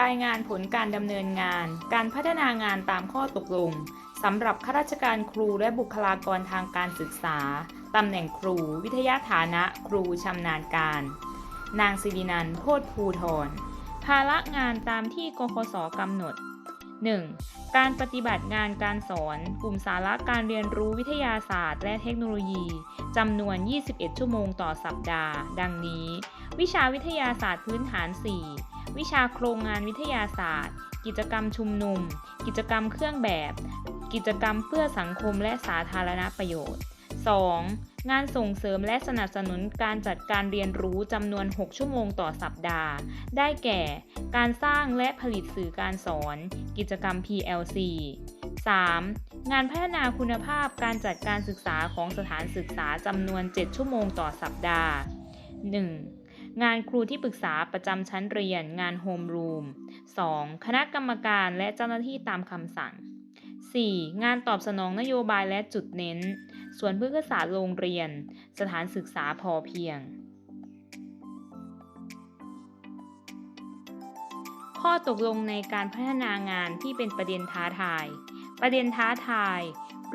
รายงานผลการดำเนินงาน การพัฒนางานตามข้อตกลงสำหรับข้าราชการครูและบุคลากรทางการศึกษาตำแหน่งครู วิทยาฐานะครูชำนาญการ นางสิรินันโพธภูทรภาระงานตามที่กคสกำหนด 1. การปฏิบัติงานการสอน กลุ่มสาระการเรียนรู้วิทยาศาสตร์ และเทคโนโลยีจำนวน 21 ชั่วโมงต่อสัปดาห์ ดังนี้ วิชาวิทยาศาสตร์พื้นฐาน 4 วิชาโครงงานวิทยาศาสตร์ กิจกรรมชุมนุม กิจกรรมเครื่องแบบ กิจกรรมเพื่อสังคมและสาธารณประโยชน์ 2. งานส่งเสริมและสนับสนุนการจัดการเรียนรู้จำนวน 6 ชั่วโมงต่อสัปดาห์ ได้แก่ การสร้างและผลิตสื่อการสอน กิจกรรม PLC 3. งานพัฒนาคุณภาพการจัดการศึกษาของสถานศึกษาจำนวน 7 ชั่วโมงต่อสัปดาห์ 1. งานครูที่ปรึกษาประจำชั้นเรียน งานโฮมรูม 2. คณะกรรมการและเจ้าหน้าที่ตามคำสั่ง 4. งานตอบสนองนโยบายและจุดเน้น ส่วนพฤกษศาสตร์โรงเรียน สถานศึกษาพอเพียง ข้อตกลงในการพัฒนางานที่เป็นประเด็นท้าทาย ประเด็นท้าทาย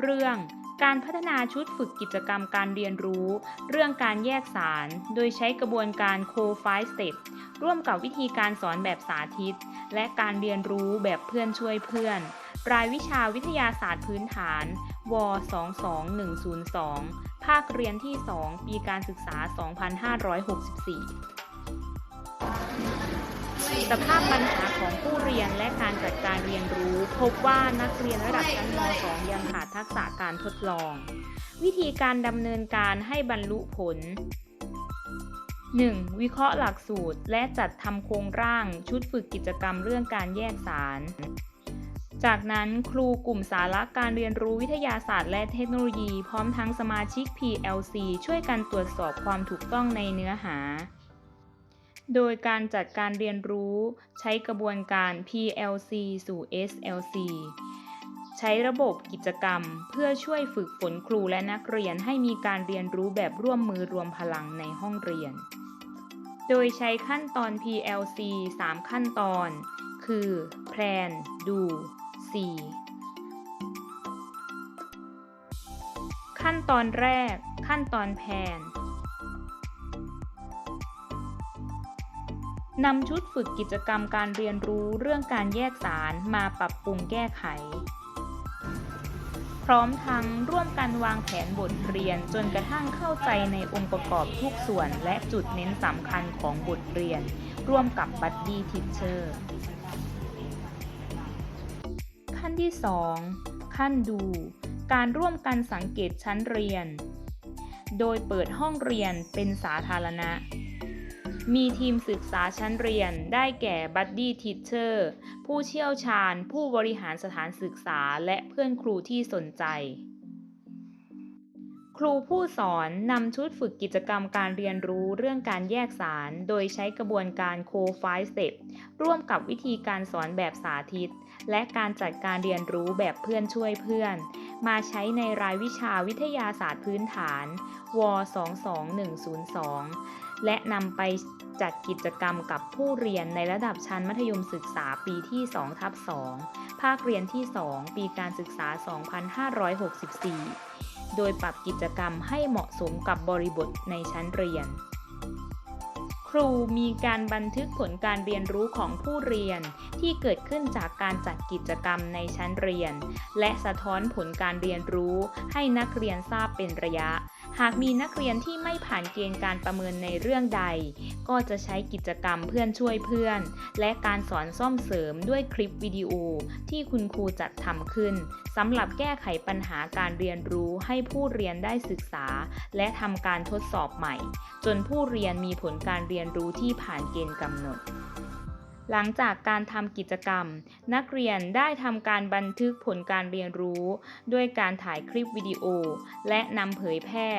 เรื่อง การพัฒนาชุดฝึกกิจกรรมการเรียนรู้ เรื่องการแยกสาร โดยใช้กระบวนการ Co-5 Step ร่วมกับวิธีการสอนแบบสาธิต และการเรียนรู้แบบเพื่อนช่วยเพื่อน รายวิชาวิทยาศาสตร์พื้นฐาน ว 22102 ภาคเรียนที่ 2 ปีการศึกษา 2564 สภาพปัญหาของผู้เรียนและการจัดการเรียนรู้ พบว่านักเรียนระดับชั้นม .2 ยังขาดทักษะการทดลอง วิธีการดำเนินการให้บรรลุผล 1. วิเคราะห์หลักสูตร และจัดทำโครงร่างชุดฝึกกิจกรรมเรื่องการแยกสาร จากนั้นครูกลุ่มสาระการเรียนรู้วิทยาศาสตร์และเทคโนโลยี พร้อมทั้งสมาชิก PLC ช่วยกันตรวจสอบความถูกต้องในเนื้อหา โดยการจัดการเรียนรู้ใช้กระบวนการ PLC สู่ SLC ใช้ระบบกิจกรรม เพื่อช่วยฝึกฝนครูและนักเรียนให้มีการเรียนรู้แบบร่วมมือรวมพลังในห้องเรียน โดยใช้ขั้นตอน PLC 3 ขั้นตอน คือ Plan Do See ขั้นตอนแรก ขั้นตอนแผน นำชุดฝึกกิจกรรมการเรียนรู้เรื่องการแยกสารมาปรับปรุงแก้ไข พร้อมทั้งร่วมกันวางแผนบทเรียนจนกระทั่งเข้าใจในองค์ประกอบทุกส่วนและจุดเน้นสำคัญของบทเรียน ร่วมกับบัดดี้ทิเชอร์ขั้นที่ 2 ขั้นดู การร่วมกันสังเกตชั้นเรียน โดยเปิดห้องเรียนเป็นสาธารณะ มีทีมศึกษาชั้นเรียนได้แก่บัดดี้ทิเชอร์ผู้เชี่ยวชาญ ผู้บริหารสถานศึกษาและเพื่อนครูที่สนใจ ครูผู้สอนนำชุดฝึกกิจกรรมการเรียนรู้เรื่องการแยกสาร โดยใช้กระบวนการ Co-5 Step ร่วมกับวิธีการสอนแบบสาธิต และการจัดการเรียนรู้แบบเพื่อนช่วยเพื่อน มาใช้ในรายวิชาวิทยาศาสตร์พื้นฐาน ว 22102 และนำไปจัดกิจกรรมกับผู้เรียนในระดับชั้นมัธยมศึกษาปีที่2ทับ2ภาคเรียนที่ 2 ปีการศึกษา 2564 โดยปรับกิจกรรมให้เหมาะสมกับบริบทในชั้นเรียน ครูมีการบันทึกผลการเรียนรู้ของผู้เรียนที่เกิดขึ้นจากการจัดกิจกรรมในชั้นเรียน และสะท้อนผลการเรียนรู้ให้นักเรียนทราบเป็นระยะ หากมีนักเรียนที่ไม่ผ่านเกณฑ์การประเมินในเรื่องใด ก็จะใช้กิจกรรมเพื่อนช่วยเพื่อน และการสอนซ่อมเสริมด้วยคลิปวิดีโอที่คุณครูจัดทำขึ้นสำหรับแก้ไขปัญหาการเรียนรู้ให้ผู้เรียนได้ศึกษา และทำการทดสอบใหม่ จนผู้เรียนมีผลการเรียนรู้ที่ผ่านเกณฑ์กำหนด หลังจากการทำกิจกรรม นักเรียนได้ทำการบันทึกผลการเรียนรู้ ด้วยการถ่ายคลิปวิดีโอ และนำเผยแพร่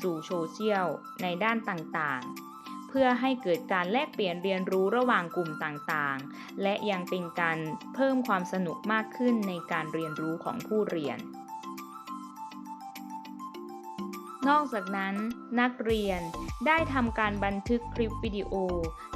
สู่โซเชียลในด้านต่างๆ เพื่อให้เกิดการแลกเปลี่ยนเรียนรู้ระหว่างกลุ่มต่างๆ และยังเป็นการเพิ่มความสนุกมากขึ้นในการเรียนรู้ของผู้เรียน นอกจากนั้นนักเรียนได้ทำการบันทึกคลิปวิดีโอ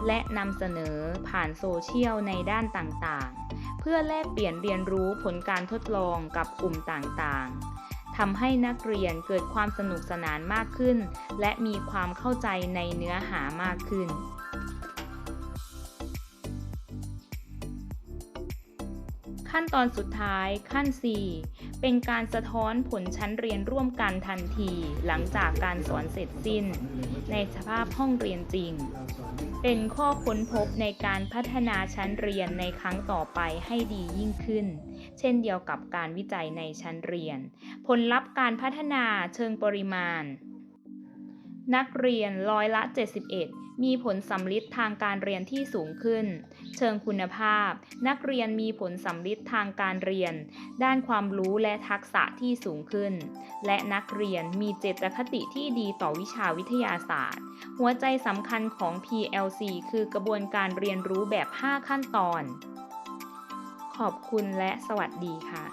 และนำเสนอผ่านโซเชียลในด้านต่างๆ เพื่อแลกเปลี่ยนเรียนรู้ผลการทดลองกับกลุ่มต่างๆทำให้นักเรียนเกิดความสนุกสนานมากขึ้น และมีความเข้าใจในเนื้อหามากขึ้นขั้นตอนสุดท้ายขั้น 4เป็นการสะท้อนผลชั้นเรียนร่วมกันทันทีหลังจากการสอนเสร็จสิ้น ในสภาพห้องเรียนจริง เป็นข้อค้นพบในการพัฒนาชั้นเรียนในครั้งต่อไปให้ดียิ่งขึ้น เช่นเดียวกับการวิจัยในชั้นเรียน ผลลัพธ์การพัฒนาเชิงปริมาณ นักเรียนร้อยละ 71 มีผลสำลิดทางการเรียนที่สูงขึ้น เชิงคุณภาพ นักเรียนมีผลสำลิดทางการเรียน ด้านความรู้และทักษะที่สูงขึ้น และนักเรียนมีเจตคติที่ดีต่อวิชาวิทยาศาสตร์ หัวใจสำคัญของ PLC คือกระบวนการเรียนรู้แบบ 5 ขั้นตอน ขอบคุณและสวัสดีค่ะ